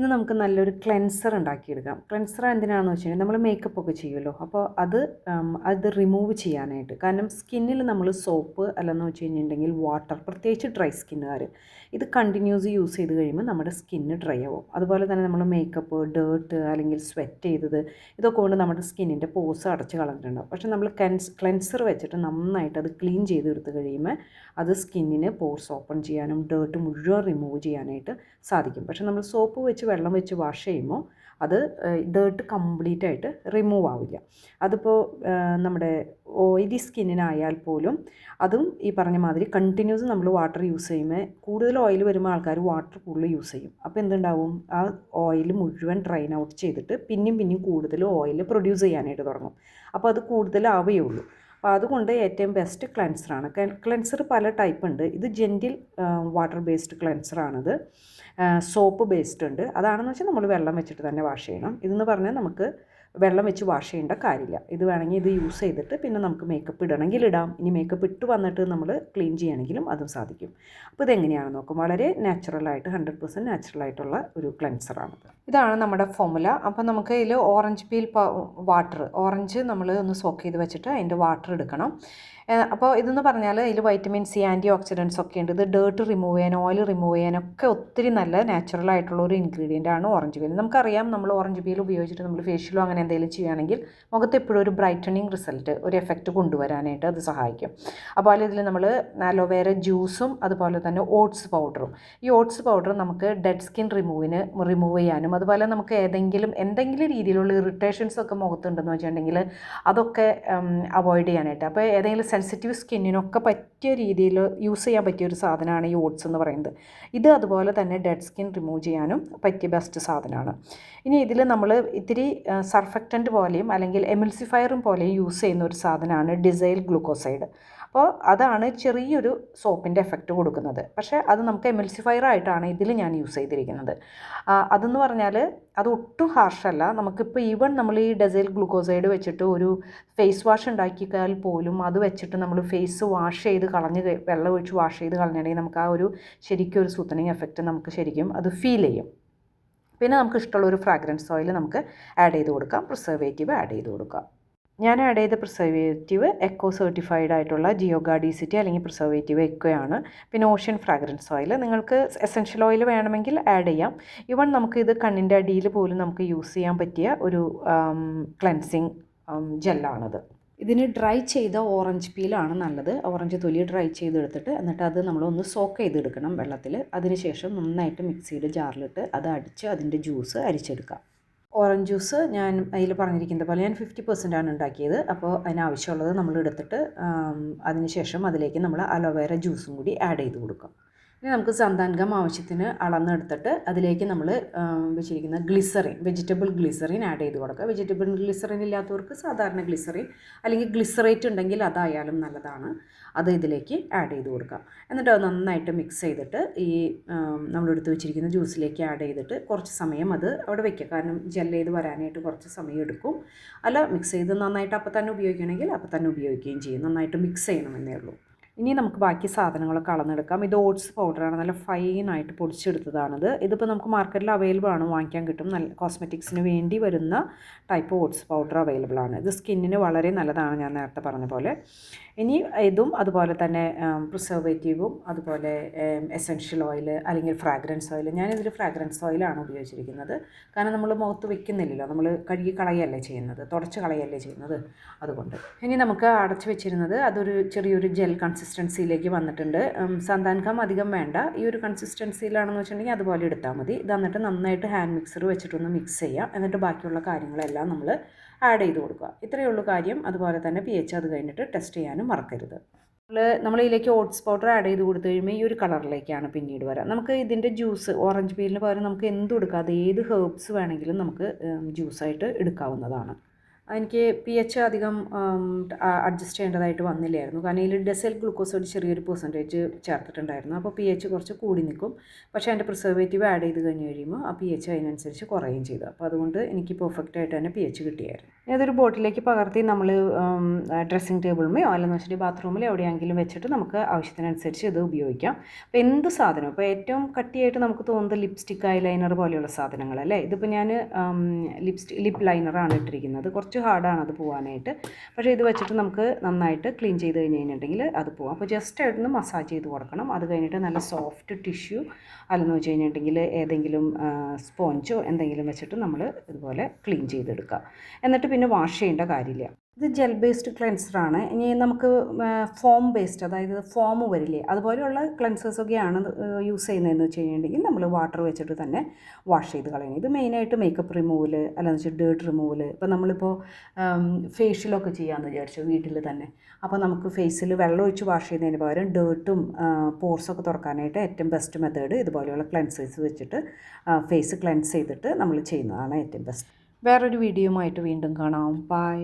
ഇന്ന് നമുക്ക് നല്ലൊരു ക്ലെൻസർ ഉണ്ടാക്കിയെടുക്കാം. ക്ലെൻസർ എന്തിനാണെന്ന് വെച്ച് കഴിഞ്ഞാൽ നമ്മൾ മേക്കപ്പ് ഒക്കെ ചെയ്യുമല്ലോ. അപ്പോൾ അത് അത് റിമൂവ് ചെയ്യാനായിട്ട്. കാരണം സ്കിന്നിൽ നമ്മൾ സോപ്പ് അല്ലെന്ന് വെച്ച് കഴിഞ്ഞിട്ടുണ്ടെങ്കിൽ വാട്ടർ പ്രത്യേകിച്ച് ഡ്രൈ സ്കിന്നുകാർ ഇത് കണ്ടിന്യൂസ് യൂസ് ചെയ്ത് കഴിയുമ്പോൾ നമ്മുടെ സ്കിന്ന് ഡ്രൈ ആവും. അതുപോലെ തന്നെ നമ്മൾ മേക്കപ്പ് ഡേർട്ട് അല്ലെങ്കിൽ സ്വെറ്റ് ചെയ്തത് ഇതൊക്കെ കൊണ്ട് നമ്മുടെ സ്കിന്നിന്റെ പോസ് അടച്ച് കളഞ്ഞിട്ടുണ്ടാവും. പക്ഷേ നമ്മൾ ക്ലെൻസ് ക്ലെൻസർ വെച്ചിട്ട് നന്നായിട്ട് അത് ക്ലീൻ ചെയ്ത് എടുത്ത് കഴിയുമ്പോൾ അത് സ്കിന്നിന് പോർസ് ഓപ്പൺ ചെയ്യാനും ഡേർട്ട് മുഴുവൻ റിമൂവ് ചെയ്യാനായിട്ട് സാധിക്കും. പക്ഷേ നമ്മൾ സോപ്പ് വെച്ച് വെള്ളം വെച്ച് വാഷ് ചെയ്യുമ്പോൾ അത് ഡേർട്ട് കംപ്ലീറ്റ് ആയിട്ട് റിമൂവ് ആവില്ല. അതിപ്പോൾ നമ്മുടെ ഓയിലി സ്കിന്നിനായാൽ പോലും അതും ഈ പറഞ്ഞ മാതിരി കണ്ടിന്യൂസ് നമ്മൾ വാട്ടർ യൂസ് ചെയ്യുമ്പോൾ കൂടുതൽ ഓയിൽ വരുമ്പോൾ ആൾക്കാർ വാട്ടർ കൂടുതൽ യൂസ് ചെയ്യും. അപ്പോൾ എന്തുണ്ടാവും? ആ ഓയിൽ മുഴുവൻ ഡ്രൈൻ ഔട്ട് ചെയ്തിട്ട് പിന്നെയും പിന്നെയും കൂടുതൽ ഓയിൽ പ്രൊഡ്യൂസ് ചെയ്യാനായിട്ട് തുടങ്ങും. അപ്പോൾ അത് കൂടുതൽ ഉള്ളൂ അപ്പോൾ അതുകൊണ്ട് ഏറ്റവും ബെസ്റ്റ് ക്ലെൻസറാണ് ക്ലെൻസർ പല ടൈപ്പ് ഉണ്ട്. ഇത് ജെന്റിൽ വാട്ടർ ബേസ്ഡ് ക്ലെൻസറാണിത് സോപ്പ് ബേസ്ഡ് ഉണ്ട്. അതാണെന്ന് വെച്ചാൽ നമ്മൾ വെള്ളം വെച്ചിട്ട് തന്നെ വാഷ് ചെയ്യണം. ഇതെന്ന് പറഞ്ഞാൽ നമുക്ക് വെള്ളം വെച്ച് വാഷ് ചെയ്യേണ്ട കാര്യമില്ല. ഇത് വേണമെങ്കിൽ ഇത് യൂസ് ചെയ്തിട്ട് പിന്നെ നമുക്ക് മേക്കപ്പ് ഇടണമെങ്കിൽ ഇടാം. ഇനി മേക്കപ്പ് ഇട്ട് വന്നിട്ട് നമ്മൾ ക്ലീൻ ചെയ്യണമെങ്കിലും അതും സാധിക്കും. അപ്പോൾ ഇതെങ്ങനെയാണെന്ന് നോക്കും. വളരെ നാച്ചുറലായിട്ട് ഹൺഡ്രഡ് പെർസെന്റ് നാച്ചുറലായിട്ടുള്ള ഒരു ക്ലെൻസറാണിത് ഇതാണ് നമ്മുടെ ഫോമുല അപ്പോൾ നമുക്ക് ഇതിൽ ഓറഞ്ച് പീൽ വാട്ടർ ഓറഞ്ച് നമ്മൾ ഒന്ന് സോക്ക് ചെയ്ത് വെച്ചിട്ട് അതിന്റെ വാട്ടർ എടുക്കണം. അപ്പോൾ ഇതെന്ന് പറഞ്ഞാൽ ഇതിൽ വൈറ്റമിൻ സി ആന്റി ഓക്സിഡൻസ് ഒക്കെ ഉണ്ട്. ഇത് ഡേർട്ട് റിമൂവ് ചെയ്യാൻ ഓയിൽ റിമൂവ് ചെയ്യാനൊക്കെ ഒത്തിരി നല്ല നാച്ചുറൽ ആയിട്ടുള്ള ഒരു ഇൻഗ്രീഡിയന്റ് ആണ് ഓറഞ്ച് പീൽ നമുക്കറിയാം നമ്മൾ ഓറഞ്ച് പീൽ ഉപയോഗിച്ചിട്ട് നമ്മൾ ഫേഷ്യലും അങ്ങനെ എന്തെങ്കിലും ചെയ്യുകയാണെങ്കിൽ മുഖത്ത് എപ്പോഴും ഒരു ബ്രൈറ്റനിങ് റിസൾട്ട് ഒരു എഫക്റ്റ് കൊണ്ടുവരാനായിട്ട് അത് സഹായിക്കും. അപ്പോൾ ഇതിൽ നമ്മൾ അലോവേര ജ്യൂസും അതുപോലെ തന്നെ ഓട്സ് പൗഡറും ഈ ഓട്സ് പൗഡർ നമുക്ക് ഡെഡ് സ്കിൻ റിമൂവിന് റിമൂവ് ചെയ്യാനും അതുപോലെ നമുക്ക് ഏതെങ്കിലും എന്തെങ്കിലും രീതിയിലുള്ള ഇറിറ്റേഷൻസ് ഒക്കെ മുഖത്തുണ്ടെന്ന് വെച്ചിട്ടുണ്ടെങ്കിൽ അതൊക്കെ അവോയ്ഡ് ചെയ്യാനായിട്ട്. അപ്പോൾ ഏതെങ്കിലും സെൻസിറ്റീവ് സ്കിന്നിനൊക്കെ പറ്റിയ രീതിയിൽ യൂസ് ചെയ്യാൻ പറ്റിയ ഒരു സാധനമാണ് ഈ ഓട്സ് എന്ന് പറയുന്നത്. ഇത് അതുപോലെ തന്നെ ഡെഡ് സ്കിൻ റിമൂവ് ചെയ്യാനും പറ്റിയ ബെസ്റ്റ് സാധനമാണ്. ഇനി ഇതിൽ നമ്മൾ ഇത്തിരി സർഫക്റ്റന്റ് പോലെയും അല്ലെങ്കിൽ എമിൽസിഫയറും പോലെയും യൂസ് ചെയ്യുന്ന ഒരു സാധനമാണ് ഡിസൈൽ ഗ്ലൂക്കോസൈഡ് അപ്പോൾ അതാണ് ചെറിയൊരു സോപ്പിന്റെ എഫക്റ്റ് കൊടുക്കുന്നത്. പക്ഷേ അത് നമുക്ക് എമൽസിഫയർ ആയിട്ടാണ് ഇതിൽ ഞാൻ യൂസ് ചെയ്തിരിക്കുന്നത്. അതെന്ന് പറഞ്ഞാൽ അത് ഒട്ടും ഹാർഷല്ല നമുക്കിപ്പോൾ ഈവൻ നമ്മൾ ഈ ഡെസൈൽ ഗ്ലൂക്കോസൈഡ് വെച്ചിട്ട് ഒരു ഫേസ് വാഷ് ഉണ്ടാക്കിയാൽ പോലും അത് വെച്ചിട്ട് നമ്മൾ ഫേസ് വാഷ് ചെയ്ത് കളഞ്ഞ് വെള്ളം ഒഴിച്ച് വാഷ് ചെയ്ത് കളഞ്ഞിട്ടുണ്ടെങ്കിൽ നമുക്ക് ആ ഒരു ശരിക്കും ഒരു സൂത്തനിങ് എഫക്റ്റ് നമുക്ക് ശരിക്കും അത് ഫീൽ ചെയ്യും. പിന്നെ നമുക്ക് ഇഷ്ടമുള്ള ഒരു ഫ്രാഗ്രൻസ് ഓയിൽ നമുക്ക് ആഡ് ചെയ്ത് കൊടുക്കാം. പ്രിസർവേറ്റീവ് ആഡ് ചെയ്ത് കൊടുക്കാം. ഞാൻ ആഡ് ചെയ്ത പ്രിസർവേറ്റീവ് എക്കോ സർട്ടിഫൈഡ് ആയിട്ടുള്ള ജിയോ ഗാർഡീസിറ്റി അല്ലെങ്കിൽ പ്രിസർവേറ്റീവ് എക്കോയാണ് പിന്നെ ഓഷ്യൻ ഫ്രാഗ്രൻസ് ഓയിൽ നിങ്ങൾക്ക് എസെൻഷ്യൽ ഓയിൽ വേണമെങ്കിൽ ആഡ് ചെയ്യാം. ഇവൺ നമുക്ക് ഇത് കണ്ണിന്റെ അടിയിൽ പോലും നമുക്ക് യൂസ് ചെയ്യാൻ പറ്റിയ ഒരു ക്ലെൻസിങ് ജെല്ലാണത് ഇതിന് ഡ്രൈ ചെയ്ത ഓറഞ്ച് പീലാണ് നല്ലത്. ഓറഞ്ച് തൊലി ഡ്രൈ ചെയ്തെടുത്തിട്ട് എന്നിട്ട് അത് നമ്മളൊന്ന് സോക്ക് ചെയ്തെടുക്കണം വെള്ളത്തിൽ. അതിനുശേഷം നന്നായിട്ട് മിക്സിയുടെ ജാറിലിട്ട് അത് അടിച്ച് അതിന്റെ ജ്യൂസ് അരിച്ചെടുക്കാം. ഓറഞ്ച് ജ്യൂസ് ഞാൻ അതിൽ പറഞ്ഞിരിക്കുന്നത് പോലെ ഞാൻ ഫിഫ്റ്റി പെർസെന്റ് ആണ് ഉണ്ടാക്കിയത്. അപ്പോൾ അതിനാവശ്യമുള്ളത് നമ്മൾ എടുത്തിട്ട് അതിനുശേഷം അതിലേക്ക് നമ്മൾ അലോവേര ജ്യൂസും കൂടി ആഡ് ചെയ്ത് കൊടുക്കാം. ഇനി നമുക്ക് സന്താൻഗം ആവശ്യത്തിന് അളന്നെടുത്തിട്ട് അതിലേക്ക് നമ്മൾ വെച്ചിരിക്കുന്ന ഗ്ലിസറിൻ വെജിറ്റബിൾ ഗ്ലിസറിൻ ആഡ് ചെയ്ത് കൊടുക്കുക. വെജിറ്റബിൾ ഗ്ലിസറിൻ ഇല്ലാത്തവർക്ക് സാധാരണ ഗ്ലിസറിൻ അല്ലെങ്കിൽ ഗ്ലിസറേറ്റ് ഉണ്ടെങ്കിൽ അതായാലും നല്ലതാണ്. അത് ഇതിലേക്ക് ആഡ് ചെയ്ത് കൊടുക്കാം എന്നിട്ട് അത് നന്നായിട്ട് മിക്സ് ചെയ്തിട്ട് ഈ നമ്മളെടുത്ത് വെച്ചിരിക്കുന്ന ജ്യൂസിലേക്ക് ആഡ് ചെയ്തിട്ട് കുറച്ച് സമയം അത് അവിടെ വയ്ക്കുക കാരണം ജെൽ ചെയ്ത് വരാനായിട്ട് കുറച്ച് സമയം എടുക്കും. അല്ല മിക്സ് ചെയ്ത് നന്നായിട്ട് അപ്പം തന്നെ ഉപയോഗിക്കണമെങ്കിൽ അപ്പം തന്നെ ഉപയോഗിക്കുകയും ചെയ്യും. നന്നായിട്ട് മിക്സ് ചെയ്യണമെന്നേ ഉള്ളൂ. ഇനി നമുക്ക് ബാക്കി സാധനങ്ങളൊക്കെ അളന്നെടുക്കാം. ഇത് ഓട്സ് പൗഡറാണ് നല്ല ഫൈനായിട്ട് പൊടിച്ചെടുത്തതാണിത്. ഇതിപ്പോൾ നമുക്ക് മാർക്കറ്റിൽ അവൈലബിൾ ആണ്. വാങ്ങിക്കാൻ കിട്ടും. നല്ല കോസ്മെറ്റിക്സിന് വേണ്ടി വരുന്ന ടൈപ്പ് ഓട്സ് പൗഡർ അവൈലബിൾ ആണ്. ഇത് സ്കിന്നിന് വളരെ നല്ലതാണ് ഞാൻ നേരത്തെ പറഞ്ഞ പോലെ. ഇനി ഇതും അതുപോലെ തന്നെ പ്രിസർവേറ്റീവും അതുപോലെ എസെൻഷ്യൽ ഓയിൽ അല്ലെങ്കിൽ ഫ്രാഗ്രൻസ് ഓയിൽ ഞാനിതിൽ ഫ്രാഗ്രൻസ് ഓയിലാണ് ഉപയോഗിച്ചിരിക്കുന്നത്. കാരണം നമ്മൾ മുഖത്ത് വെക്കുന്നില്ലല്ലോ. നമ്മൾ കഴുകി കളയല്ലേ ചെയ്യുന്നത്. തുടച്ച് കളയല്ലേ ചെയ്യുന്നത്. അതുകൊണ്ട്. ഇനി നമുക്ക് അടച്ചു വെച്ചിരുന്നത് അതൊരു ചെറിയൊരു ജെൽ കൺസിസ്റ്റൻസിയിലേക്ക് വന്നിട്ടുണ്ട്. സന്താൻകം അധികം വേണ്ട. ഈ ഒരു കൺസിസ്റ്റൻസിയിലാണെന്ന് വെച്ചിട്ടുണ്ടെങ്കിൽ അതുപോലെ എടുത്താൽ മതി. ഇത് എന്നിട്ട് നന്നായിട്ട് ഹാൻഡ് മിക്സർ വെച്ചിട്ടൊന്ന് മിക്സ് ചെയ്യുക എന്നിട്ട് ബാക്കിയുള്ള കാര്യങ്ങളെല്ലാം നമ്മൾ ആഡ് ചെയ്ത് കൊടുക്കുക. ഇത്രയേ ഉള്ളൂ കാര്യം. അതുപോലെ തന്നെ പി എച്ച് അത് കഴിഞ്ഞിട്ട് ടെസ്റ്റ് ചെയ്യാനും മറക്കരുത്. നമ്മൾ ഇതിലേക്ക് ഓട്സ് പൗഡർ ആഡ് ചെയ്ത് കൊടുത്തു കഴിയുമ്പോൾ ഈ ഒരു കളറിലേക്കാണ് പിന്നീട് വരാം. നമുക്ക് ഇതിന്റെ ജ്യൂസ് ഓറഞ്ച് പീലിന് പകരം നമുക്ക് എന്ത് കൊടുക്കാം അത് ഏത് ഹേർബ്സ് വേണമെങ്കിലും നമുക്ക് ജ്യൂസായിട്ട് എടുക്കാവുന്നതാണ്. എനിക്ക് പി എച്ച് അധികം അഡ്ജസ്റ്റ് ചെയ്യേണ്ടതായിട്ട് വന്നില്ലായിരുന്നു. കാരണം ഇതിൽ ഡെസൽ ഗ്ലൂക്കോസ് ഒരു ചെറിയൊരു പെർസെന്റേജ് ചേർത്തിട്ടുണ്ടായിരുന്നു. അപ്പോൾ പി എച്ച് കുറച്ച് കൂടി നിൽക്കും. പക്ഷേ അതിന്റെ പ്രിസർവേറ്റീവ് ആഡ് ചെയ്ത് കഴിഞ്ഞ് കഴിയുമ്പോൾ ആ പി എച്ച് അതിനനുസരിച്ച് കുറയുകയും ചെയ്തു. അപ്പോൾ അതുകൊണ്ട് എനിക്ക് പെർഫെക്റ്റ് ആയിട്ട് തന്നെ പി എച്ച് കിട്ടിയായിരുന്നു. ഏതൊരു ബോട്ടിലേക്ക് പകർത്തി നമ്മൾ ഡ്രസ്സിങ് ടേബിളുമോ അല്ലെന്ന് വെച്ചിട്ടുണ്ടെങ്കിൽ ബാത്റൂമിൽ എവിടെയെങ്കിലും വെച്ചിട്ട് നമുക്ക് ആവശ്യത്തിനനുസരിച്ച് ഇത് ഉപയോഗിക്കാം. അപ്പോൾ എന്ത് സാധനം ഇപ്പോൾ ഏറ്റവും കട്ടിയായിട്ട് നമുക്ക് തോന്നുന്നത് ലിപ്സ്റ്റിക് ലൈനർ പോലെയുള്ള സാധനങ്ങളല്ലേ? ഇതിപ്പോൾ ഞാൻ ലിപ്സ്റ്റിക് ലിപ്പ് ലൈനറാണ് ഇട്ടിരിക്കുന്നത്. ഹാർഡാണ് അത് പോകാനായിട്ട് പക്ഷേ ഇത് വെച്ചിട്ട് നമുക്ക് നന്നായിട്ട് ക്ലീൻ ചെയ്ത് കഴിഞ്ഞ് കഴിഞ്ഞിട്ടുണ്ടെങ്കിൽ അത് പോകാം അപ്പോൾ ജസ്റ്റ് ആയിട്ടൊന്ന് മസാജ് ചെയ്ത് കൊടുക്കണം. അത് കഴിഞ്ഞിട്ട് നല്ല സോഫ്റ്റ് ടിഷ്യൂ അല്ലെന്ന് വെച്ച് കഴിഞ്ഞിട്ടുണ്ടെങ്കിൽ ഏതെങ്കിലും സ്പോഞ്ചോ എന്തെങ്കിലും വെച്ചിട്ട് നമ്മൾ ഇതുപോലെ ക്ലീൻ ചെയ്തെടുക്കുക. എന്നിട്ട് പിന്നെ വാഷ് ചെയ്യേണ്ട കാര്യമില്ല. ഇത് ജെൽ ബേസ്ഡ് ക്ലെൻസറാണ് ഇനി നമുക്ക് ഫോം ബേസ്ഡ് അതായത് ഫോം വരില്ലേ അതുപോലെയുള്ള ക്ലെൻസേഴ്സൊക്കെയാണ് യൂസ് ചെയ്യുന്നതെന്ന് വെച്ച് കഴിഞ്ഞിട്ടുണ്ടെങ്കിൽ നമ്മൾ വാട്ടർ വെച്ചിട്ട് തന്നെ വാഷ് ചെയ്ത് കളയണം. ഇത് മെയിനായിട്ട് മേക്കപ്പ് റിമൂവൽ അല്ലാന്ന് വെച്ചാൽ ഡേർട്ട് റിമൂവൽ ഇപ്പോൾ നമ്മളിപ്പോൾ ഫേഷ്യലൊക്കെ ചെയ്യാമെന്ന് വിചാരിച്ചു വീട്ടിൽ തന്നെ. അപ്പോൾ നമുക്ക് ഫേസിൽ വെള്ളം ഒഴിച്ച് വാഷ് ചെയ്യുന്നതിന് പകരം ഡേർട്ടും പോർസൊക്കെ തുറക്കാനായിട്ട് ഏറ്റവും ബെസ്റ്റ് മെത്തേഡ് ഇതുപോലെയുള്ള ക്ലെൻസേഴ്സ് വെച്ചിട്ട് ഫേസ് ക്ലെൻസ് ചെയ്തിട്ട് നമ്മൾ ചെയ്യുന്നതാണ് ഏറ്റവും ബെസ്റ്റ് വേറൊരു ആയിട്ട് വീണ്ടും കാണാം. ബൈ